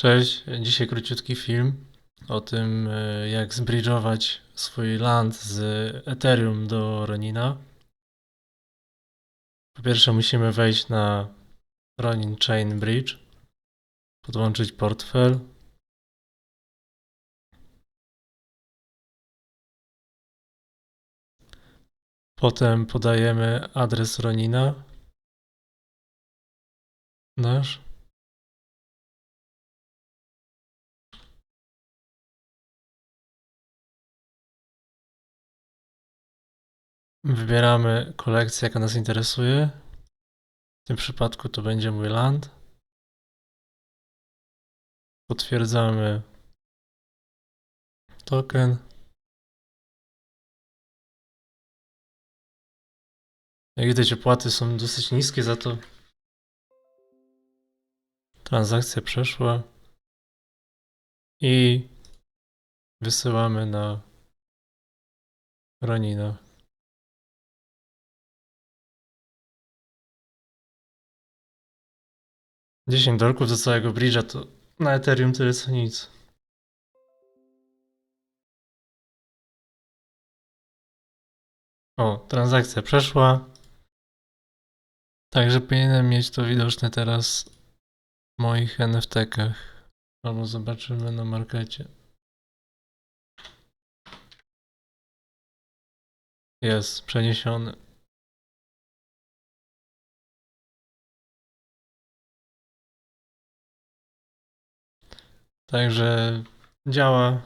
Cześć, dzisiaj króciutki film o tym, e, jak zbridżować swój land z Ethereum do Ronina. Po pierwsze musimy wejść na Ronin Chain Bridge, podłączyć portfel. Potem podajemy adres Ronina. Nasz. Wybieramy kolekcję, jaka nas interesuje. W tym przypadku to będzie mój land. Potwierdzamy token. Jak widać, opłaty są dosyć niskie, za to transakcja przeszła. I wysyłamy na Ronina. Dziesięć dolków do całego bridge'a to na Ethereum tyle co nic. O, transakcja przeszła. Także powinienem mieć to widoczne teraz w moich NFT-kach. Albo zobaczymy na markecie. Jest przeniesiony. Także działa.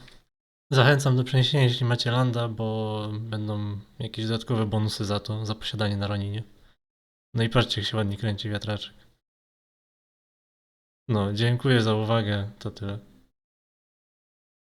Zachęcam do przeniesienia, jeśli macie landa, bo będą jakieś dodatkowe bonusy za to, za posiadanie na Roninie. No i patrzcie, jak się ładnie kręci wiatraczek. No, dziękuję za uwagę. To tyle.